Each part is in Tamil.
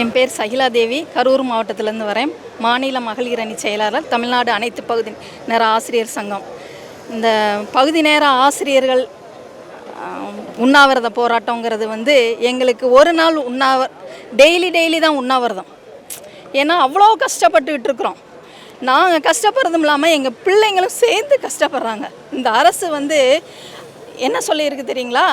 என் பேர் சகிலா தேவி கரூர் மாவட்டத்திலேருந்து வரேன். மாநில மகளிர் அணி செயலாளர் தமிழ்நாடு அனைத்து பகுதி நேர ஆசிரியர் சங்கம். இந்த பகுதி நேர ஆசிரியர்கள் உண்ணாவிரத போராட்டங்கிறது வந்து எங்களுக்கு ஒரு நாள் உண்ணாவ டெய்லி டெய்லி தான் உண்ணாவிரதம். ஏன்னா அவ்வளோ கஷ்டப்பட்டுக்கிட்டு இருக்கிறோம். நாங்கள் கஷ்டப்படுறதும் இல்லாமல் எங்கள் பிள்ளைங்களும் சேர்ந்து கஷ்டப்படுறாங்க. இந்த அரசு வந்து என்ன சொல்லியிருக்கு தெரியுங்களா?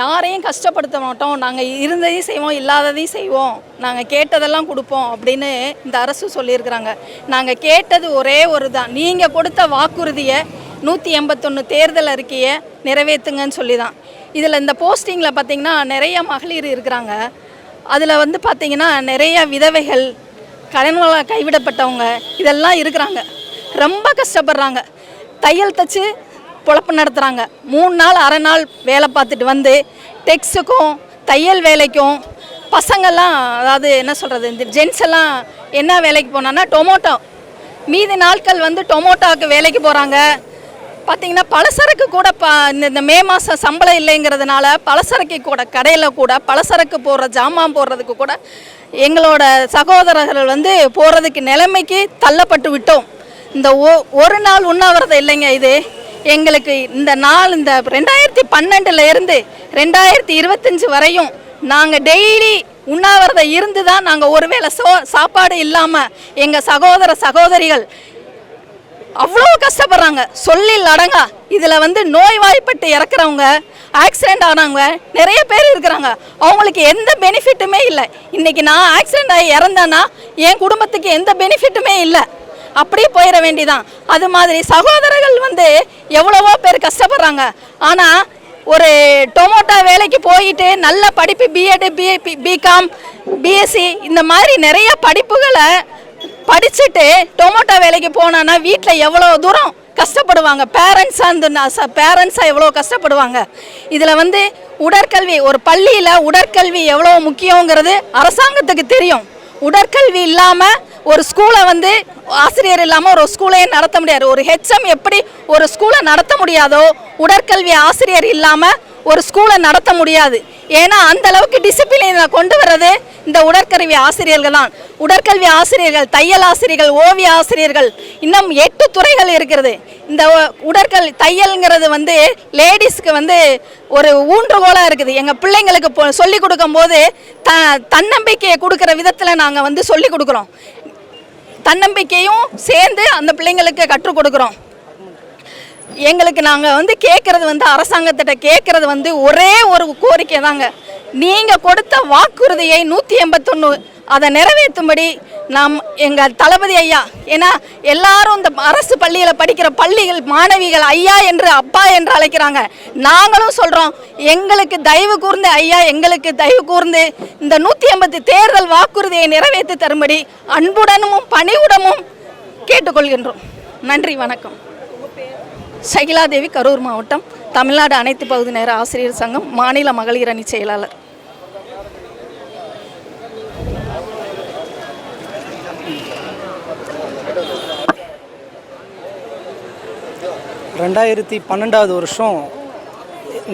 யாரையும் கஷ்டப்படுத்த மாட்டோம். நாங்கள் இருந்ததையும் செய்வோம் இல்லாததையும் செய்வோம். நாங்கள் கேட்டதெல்லாம் கொடுப்போம் அப்படின்னு இந்த அரசு சொல்லியிருக்கிறாங்க. நாங்கள் கேட்டது ஒரே ஒரு தான். நீங்கள் கொடுத்த வாக்குறுதியை நூற்றி எண்பத்தொன்று தேர்தல் அறிக்கையை நிறைவேற்றுங்கன்னு சொல்லி தான் இதில் இந்த போஸ்டிங்கில் பார்த்திங்கன்னா நிறைய மகளிர் இருக்கிறாங்க. அதில் வந்து பார்த்தீங்கன்னா நிறைய விதவைகள் கடன்கள கைவிடப்பட்டவங்க இதெல்லாம் இருக்கிறாங்க. ரொம்ப கஷ்டப்படுறாங்க. தையல் தச்சு பொழப்பு நடத்துகிறாங்க மூணு நாள் அரை நாள் வேலை பார்த்துட்டு வந்து டெக்ஸுக்கும் தையல் வேலைக்கும் பசங்கள்லாம் அதாவது என்ன சொல்கிறது இந்த ஜென்ஸ் எல்லாம் என்ன வேலைக்கு போனான்னா டொமோட்டோ. மீதி நாட்கள் வந்து டொமோட்டோவுக்கு வேலைக்கு போகிறாங்க பார்த்தீங்கன்னா பலசரக்கு கூட ப இந்த- இந்த மே மாதம் சம்பளம் இல்லைங்கிறதுனால பலசரக்கு கூட கடையில் கூட பலசரக்கு போடுற ஜாமான் போடுறதுக்கு கூட எங்களோட சகோதரர்கள் வந்து போகிறதுக்கு நிலைமைக்கு தள்ளப்பட்டு விட்டோம். இந்த ஒ ஒரு நாள் உண்ணாவிரதம் இல்லைங்க இது. எங்களுக்கு இந்த நாள் இந்த ரெண்டாயிரத்தி பன்னெண்டுல இருந்து ரெண்டாயிரத்தி இருபத்தஞ்சு வரையும் நாங்கள் டெய்லி உண்ணாவிரதம் இருந்து தான் நாங்கள் ஒருவேளை சோ சாப்பாடு இல்லாமல் எங்கள் சகோதர சகோதரிகள் அவ்வளோ கஷ்டப்படுறாங்க. சொல்லில் அடங்கா. இதில் வந்து நோய்வாய்ப்பட்டு இறக்குறவங்க ஆக்சிடெண்ட் ஆனவங்க நிறைய பேர் இருக்கிறாங்க. அவங்களுக்கு எந்த பெனிஃபிட்டுமே இல்லை. இன்றைக்கி நான் ஆக்சிடெண்ட் ஆகி இறந்தேன்னா என் குடும்பத்துக்கு எந்த பெனிஃபிட்டுமே இல்லை. அப்படியே போயிட வேண்டிதான். அது மாதிரி சகோதரர்கள் வந்து எவ்வளவோ பேர் கஷ்டப்படுறாங்க. ஆனால் ஒரு டொமோட்டோ வேலைக்கு போயிட்டு நல்ல படிப்பு பிஎட் பிஏ பிகாம் பிஎஸ்சி இந்த மாதிரி நிறைய படிப்புகளை படிச்சுட்டு டொமோட்டோ வேலைக்கு போனான்னா வீட்டில் எவ்வளோ தூரம் கஷ்டப்படுவாங்க. பேரண்ட்ஸாக இருந்து பேரண்ட்ஸாக எவ்வளோ கஷ்டப்படுவாங்க. இதில் வந்து உடற்கல்வி ஒரு பள்ளியில் உடற்கல்வி எவ்வளோ முக்கியங்கிறது அரசாங்கத்துக்கு தெரியும். உடற்கல்வி இல்லாமல் ஒரு ஸ்கூலை வந்து ஆசிரியர் இல்லாமல் ஒரு ஸ்கூலையே நடத்த முடியாது. ஒரு ஹெச்எம் எப்படி ஒரு ஸ்கூலை நடத்த முடியாதோ உடற்கல்வி ஆசிரியர் இல்லாமல் ஒரு ஸ்கூலை நடத்த முடியாது. ஏன்னா அந்த அளவுக்கு டிசிப்ளினை கொண்டு வர்றது இந்த உடற்கல்வி ஆசிரியர்கள் தான். உடற்கல்வி ஆசிரியர்கள் தையல் ஆசிரியர்கள் ஓவிய ஆசிரியர்கள் இன்னும் எட்டு துறைகள் இருக்கிறது. இந்த உடற்கல் தையல்ங்கிறது வந்து லேடிஸ்க்கு வந்து ஒரு ஊன்றுகோலாக இருக்குது. எங்கள் பிள்ளைங்களுக்கு இப்போ சொல்லிக் கொடுக்கும்போது த தன்னம்பிக்கையை கொடுக்குற விதத்தில் நாங்கள் வந்து சொல்லிக் கொடுக்குறோம். தன்னம்பிக்கையும் சேர்ந்து அந்த பிள்ளைங்களுக்கு கற்றுக் கொடுக்குறோம். எங்களுக்கு நாங்கள் வந்து கேட்குறது வந்து அரசாங்கத்திட்ட கேட்குறது வந்து ஒரே ஒரு கோரிக்கை தாங்க நீங்கள் கொடுத்த வாக்குறுதியை நூற்றி எண்பத்தொன்று அதை நிறைவேற்றும்படி நாம் எங்கள் தளபதி ஐயா ஏன்னா எல்லாரும் இந்த அரசு பள்ளியில் படிக்கிற பள்ளிகள் மாணவிகள் ஐயா என்று அப்பா என்று அழைக்கிறாங்க. நாங்களும் சொல்கிறோம் எங்களுக்கு தயவு கூர்ந்து ஐயா எங்களுக்கு தயவு கூர்ந்து இந்த நூற்றி ஐம்பத்து தேர்தல் வாக்குறுதியை நிறைவேற்றி தரும்படி அன்புடனும் பணிவுடனும் கேட்டுக்கொள்கின்றோம். நன்றி வணக்கம். சகிலாதேவி கரூர் மாவட்டம் தமிழ்நாடு அனைத்து பகுதி நேர ஆசிரியர் சங்கம் மாநில மகளிர் அணி செயலாளர். ரெண்டாயிரத்தி பன்னெண்டாவது வருஷம்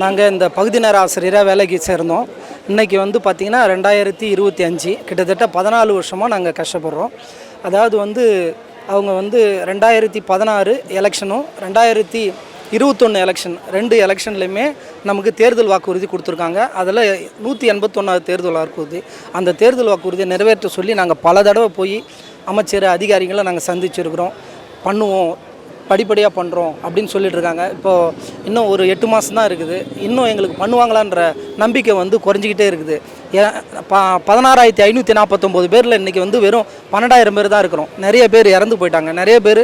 நாங்கள் இந்த பகுதி நேர ஆசிரியராக வேலைக்கு சேர்ந்தோம். இன்றைக்கி வந்து பார்த்திங்கன்னா ரெண்டாயிரத்தி இருபத்தி அஞ்சு கிட்டத்தட்ட பதினாலு வருஷமாக நாங்கள் கஷ்டப்படுறோம். அதாவது வந்து அவங்க வந்து ரெண்டாயிரத்தி பதினாறு எலெக்ஷனும் ரெண்டாயிரத்தி இருபத்தொன்று எலெக்ஷன் ரெண்டு எலெக்ஷன்லையுமே நமக்கு தேர்தல் வாக்குறுதி கொடுத்துருக்காங்க. அதில் நூற்றி எண்பத்தொன்னாவது தேர்தல் வாக்குறுதி. அந்த தேர்தல் வாக்குறுதியை நிறைவேற்ற சொல்லி நாங்கள் பல தடவை போய் அமைச்சர் அதிகாரிகளை நாங்கள் சந்திச்சிருக்கிறோம். பண்ணுவோம். படிப்படியாக பண்ணுறோம் அப்படின்னு சொல்லிட்டு இருக்காங்க. இப்போது இன்னும் ஒரு எட்டு மாதம் தான் இருக்குது. இன்னும் எங்களுக்கு பண்ணுவாங்களான்ற நம்பிக்கை வந்து குறைஞ்சிக்கிட்டே இருக்குது. ஏன் ப பதினாறாயிரத்தி ஐநூற்றி நாற்பத்தொம்போது பேரில் இன்றைக்கி வந்து வெறும் பன்னெண்டாயிரம் பேர் தான் இருக்கிறோம். நிறைய பேர் இறந்து போயிட்டாங்க. நிறைய பேர்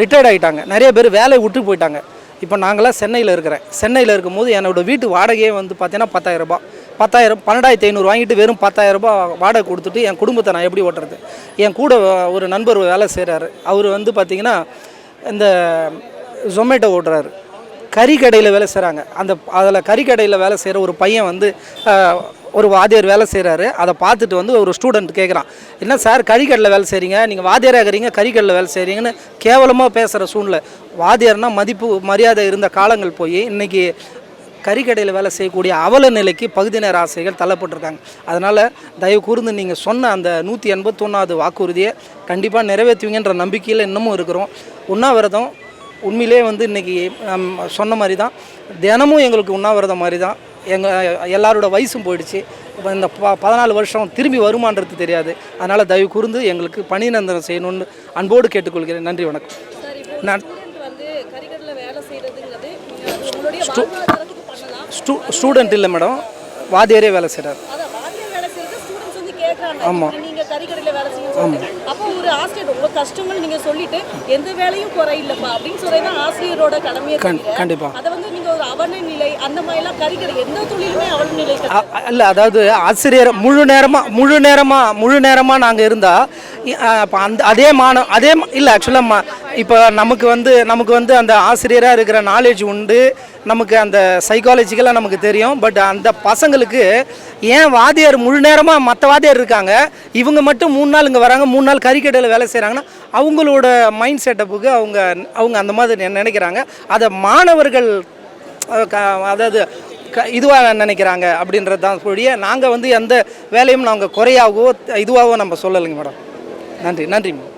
ரிட்டையர்ட் ஆகிட்டாங்க நிறைய பேர் வேலையை விட்டு போயிட்டாங்க. இப்போ நாங்களாம் சென்னையில் இருக்கிறேன். சென்னையில் இருக்கும்போது என்னோடய வீட்டு வாடகையே வந்து பார்த்தீங்கன்னா பத்தாயிரரூபா பத்தாயிரம் பன்னெண்டாயிரத்தி ஐநூறு வாங்கிட்டு வெறும் பத்தாயிரம் ரூபாய் வாடகை கொடுத்துட்டு என் குடும்பத்தை நான் எப்படி ஓட்டுறது? என் கூட ஒரு நண்பர் வேலை செய்கிறாரு அவர் வந்து பார்த்திங்கன்னா இந்த ஜொமேட்டோ ஓட்டுறாரு. கறி கடையில் வேலை செய்கிறாங்க அந்த அதில் கறி கடையில் வேலை செய்கிற ஒரு பையன் வந்து ஒரு வாத்தியார் வேலை செய்கிறாரு அதை பார்த்துட்டு வந்து ஒரு ஸ்டூடெண்ட் கேட்குறான் என்ன சார் கறிக்கடையில் வேலை செய்கிறீங்க நீங்கள் வாத்தியாராக இருக்கிறீங்க? கறிக்கடையில் வேலை செய்கிறீங்கன்னு கேவலமாக பேசுகிற சூழ்நிலை. வாத்தியார்னால் மதிப்பு மரியாதை இருந்த காலங்கள் போய் இன்றைக்கி கறிக்கடையில் வேலை செய்யக்கூடிய அவல நிலைக்கு பகுதி நேர ஆசைகள் தள்ளப்பட்டிருக்காங்க. அதனால் தயவு கூர்ந்து நீங்கள் சொன்ன அந்த நூற்றி எண்பத்தொன்னாவது வாக்குறுதியை கண்டிப்பாக நிறைவேற்றுவீங்கன்ற நம்பிக்கையில் இன்னமும் இருக்கிறோம். உண்ணாவிரதம் உண்மையிலே வந்து இன்றைக்கி சொன்ன மாதிரி தான் தினமும் எங்களுக்கு உண்ணாவிரதம் மாதிரி தான் எங்கள் எல்லாரோட வயசும் போயிடுச்சு. இப்போ இந்த ப பதினாலு வருஷம் திரும்பி வருமான்றது தெரியாது. அதனால் தயவு கூர்ந்து எங்களுக்கு பணிநந்தனம் செய்யணும்னு அன்போடு கேட்டுக்கொள்கிறேன். நன்றி வணக்கம். நான் ஸ்டூடெண்ட் ஸ்டூ ஸ்டூடெண்ட் இல்லை மேடம் வாதியாரே வேலை செய்கிறார் அதான் கறிக்கடையில் வேலை செய்யணும் அப்போ ஒரு ஆசிரியர் உங்க கஷ்டங்கள் நீங்க சொல்லிட்டு எந்த வேலையும் குறை இல்லப்பா அப்படின்னு சொல்றதுதான் ஆசிரியரோட கடமையை கண்டிப்பாக அதை வந்து நீங்க ஒரு அவன நிலை அந்த மாதிரிலாம் கறிக்கடை எந்த தொழிலுமே நிலை கிடையாது. இல்லை அதாவது ஆசிரியர் முழு நேரமாக முழு நேரமாக முழு நேரமாக நாங்கள் இருந்தால் இப்போ அந்த அதே மாணவ அதே இல்லை ஆக்சுவலாக இப்போ நமக்கு வந்து நமக்கு வந்து அந்த ஆசிரியராக இருக்கிற நாலேஜ் உண்டு நமக்கு அந்த சைக்காலஜிக்கலாக நமக்கு தெரியும். பட் அந்த பசங்களுக்கு ஏன் வாத்தியார் முழு நேரமாக மற்ற வாத்தியார் இருக்காங்க? இவங்க மட்டும் மூணு நாள் இங்கே வராங்க மூணு நாள் கறிக்கடையில் வேலை செய்கிறாங்கன்னா அவங்களோட மைண்ட் செட்டப்புக்கு அவங்க அவங்க அந்த மாதிரி நினைக்கிறாங்க. அதை மாணவர்கள் க- அதாவது க இதுவாக நினைக்கிறாங்க அப்படின்றது தான் சொல்லியே நாங்கள் வந்து எந்த வேலையும் நாங்கள் குறையாகவோ இதுவாகவோ நம்ம சொல்லலைங்க மேடம். நன்றி நன்றி மேடம்